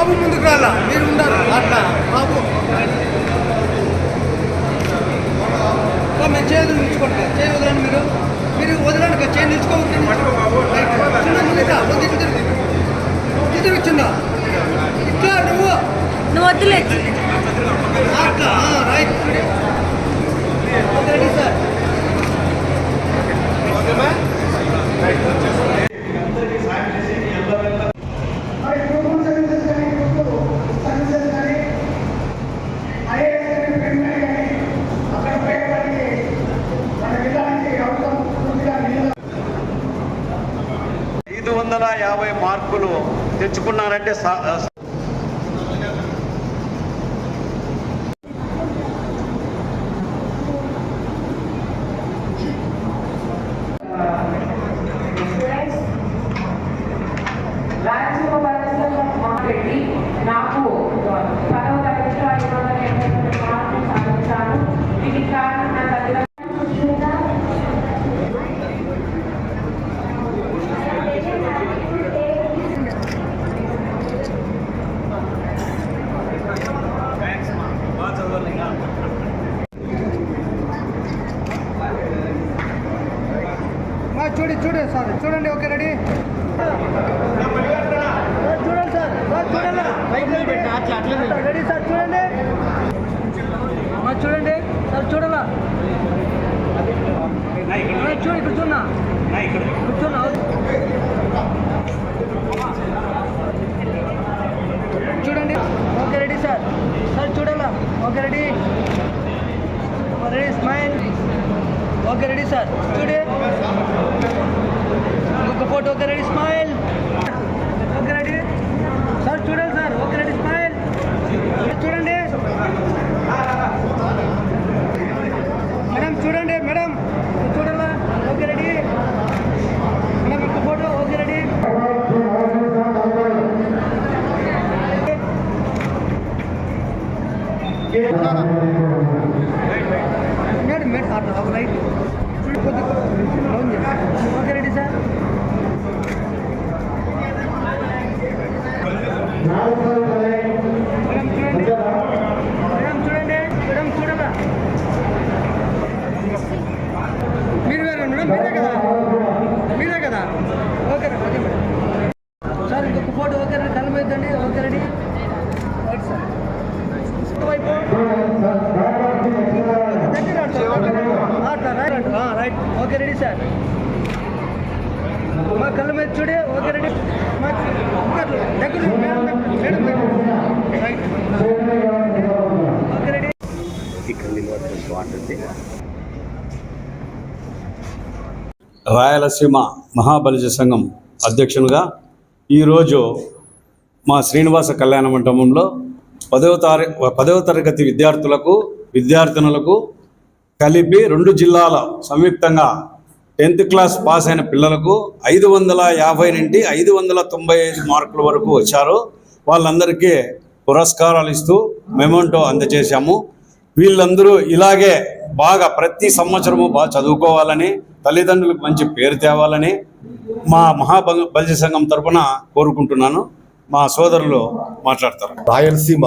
బాబు ముందుకు రాలా. మీరు ఉన్నారు అట్లా. బాబు. మేము చేతులు నిలుచుకుంటా చేయి వదలండి మీరు. మీరు వదలండి చేయి నిలుచుకోవద్దు. చిన్న ఇట్లా నువ్వు. నువ్వు వద్దులే అట్లా. రైట్ ఓకే రెడీ సార్ ఐదు వందల యాభై మార్కులు తెచ్చుకున్నారంటే చూడి చూడండి సార్ చూడండి ఓకే రెడీ? చూడండి సార్ చూడాలా రెడీ సార్ చూడండి. మా చూడండి సార్ చూడాలా? చూడు ఇక్కడ చూడన్నా కూర్చున్నా చూడండి okay ready sir sir okay ready ready smile okay ready sir చూడే ఒక ఫోటో ఒక ready smile okay ready sir చూడండి సార్ ఓకే రెడీ స్మైల్ చూడండి. Obrigado. Okay ready sir. మా కళ్ళ మీద చూడే ఓకే రెడీ. రాయలసీమ మహాబలిజ సంఘం అధ్యక్షునిగా ఈరోజు మా శ్రీనివాస కళ్యాణ మండపంలో పదవ తారీ పదవ తరగతి విద్యార్థులకు విద్యార్థినులకు కలిపి రెండు జిల్లాల సంయుక్తంగా టెన్త్ క్లాస్ పాస్ అయిన పిల్లలకు ఐదు వందల యాభై నుండి ఐదు వందల తొంభై ఐదు మార్కుల వరకు వచ్చారు. వాళ్ళందరికీ పురస్కారాలు ఇస్తూ మెమోంటో అందజేశాము. వీళ్ళందరూ ఇలాగే బాగా ప్రతి సంవత్సరము బాగా చదువుకోవాలని తల్లిదండ్రులకు మంచి పేరు తేవాలని మా మహాబలి బలిజ సంఘం తరఫున కోరుకుంటున్నాను. మా సోదరులు మాట్లాడతారు. రాయలసీమ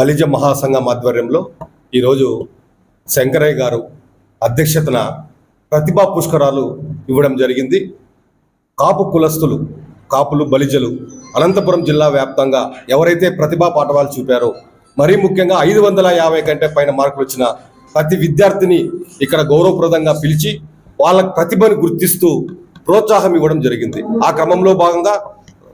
బలిజ మహాసంఘం ఆధ్వర్యంలో ఈరోజు శంకరయ్య గారు అధ్యక్షతన ప్రతిభా పుష్కరాలు ఇవ్వడం జరిగింది. కాపు కులస్తులు కాపులు బలిజలు అనంతపురం జిల్లా వ్యాప్తంగా ఎవరైతే ప్రతిభా పాఠవాలు చూపారో మరీ ముఖ్యంగా ఐదు వందల యాభై కంటే పైన మార్కులు వచ్చిన ప్రతి విద్యార్థిని ఇక్కడ గౌరవప్రదంగా పిలిచి వాళ్ళ ప్రతిభను గుర్తిస్తూ ప్రోత్సాహం ఇవ్వడం జరిగింది. ఆ క్రమంలో భాగంగా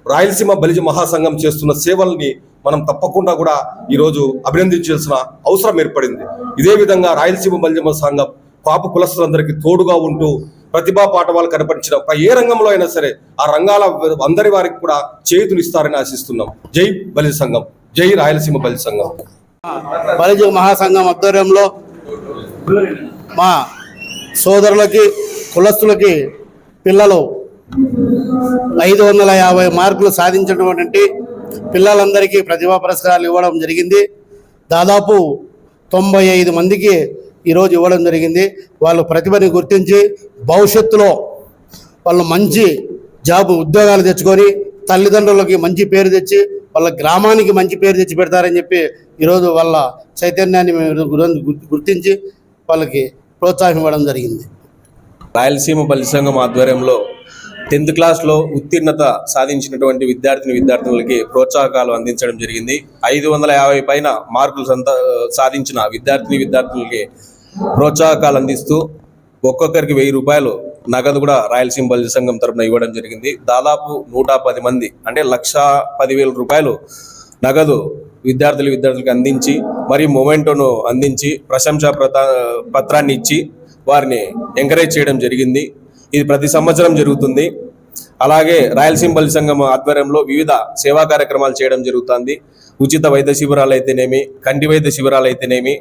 రాయలసీమ బలిజ మహాసంఘం చేస్తున్న సేవల్ని మనం తప్పకుండా కూడా ఈరోజు అభినందించాల్సిన అవసరం ఏర్పడింది. ఇదే విధంగా రాయలసీమ బలిజ సంఘం పాప కులస్తులందరికీ తోడుగా ఉంటూ ప్రతిభా పాఠవాలు కనపరిచిన ఏ రంగంలో అయినా సరే ఆ రంగాల అందరి వారికి కూడా చేతులు ఇస్తారని ఆశిస్తున్నాం. జై బలి సంఘం జై రాయలసీమ బలి సంఘం. బలిజ మహాసంఘం ఆధ్వర్యంలో మా సోదరులకి కులస్తులకి పిల్లలు ఐదు వందల యాభై మార్కులు సాధించినటువంటి పిల్లలందరికీ ప్రతిభా పురస్కారాలు ఇవ్వడం జరిగింది. దాదాపు తొంభై ఐదు మందికి ఈరోజు ఇవ్వడం జరిగింది. వాళ్ళు ప్రతిభని గుర్తించి భవిష్యత్తులో వాళ్ళు మంచి జాబ్ ఉద్యోగాలు తెచ్చుకొని తల్లిదండ్రులకి మంచి పేరు తెచ్చి వాళ్ళ గ్రామానికి మంచి పేరు తెచ్చి పెడతారని చెప్పి ఈరోజు వాళ్ళ చైతన్యాన్ని మేము గుర్తించి వాళ్ళకి ప్రోత్సాహం ఇవ్వడం జరిగింది. రాయలసీమ పల్లి సంఘం ఆధ్వర్యంలో టెన్త్ క్లాస్లో ఉత్తీర్ణత సాధించినటువంటి విద్యార్థిని విద్యార్థినులకి ప్రోత్సాహకాలు అందించడం జరిగింది. ఐదు వందల యాభై పైన మార్కులు సంత సాధించిన విద్యార్థిని విద్యార్థులకి ప్రోత్సాహకాలు అందిస్తూ ఒక్కొక్కరికి వెయ్యి రూపాయలు నగదు కూడా రాయలసీమ బలి సంఘం తరపున ఇవ్వడం జరిగింది. దాదాపు నూట పది మంది అంటే లక్ష పదివేల రూపాయలు నగదు విద్యార్థులు విద్యార్థులకు అందించి మరియు మొమెంటోను అందించి ప్రశంసా పత్రాన్ని ఇచ్చి వారిని ఎంకరేజ్ చేయడం జరిగింది. ఇది ప్రతి సంవత్సరం జరుగుతుంది. అలాగే రాయలసీమ బలి సంఘం ఆధ్వర్యంలో వివిధ సేవా కార్యక్రమాలు చేయడం జరుగుతుంది. ఉచిత వైద్య శిబిరాలు అయితేనేమి కంటి వైద్య శిబిరాలు అయితేనేమి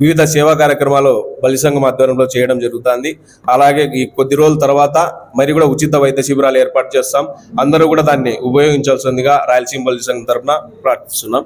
వివిధ సేవా కార్యక్రమాలు బలి సంఘం ఆధ్వర్యంలో చేయడం జరుగుతుంది. అలాగే ఈ కొద్ది రోజుల తర్వాత మరి కూడా ఉచిత వైద్య శిబిరాలు ఏర్పాటు చేస్తాం. అందరూ కూడా దాన్ని ఉపయోగించాల్సిందిగా రాయలసీమ బలి సంఘం తరఫున ప్రార్థిస్తున్నాం.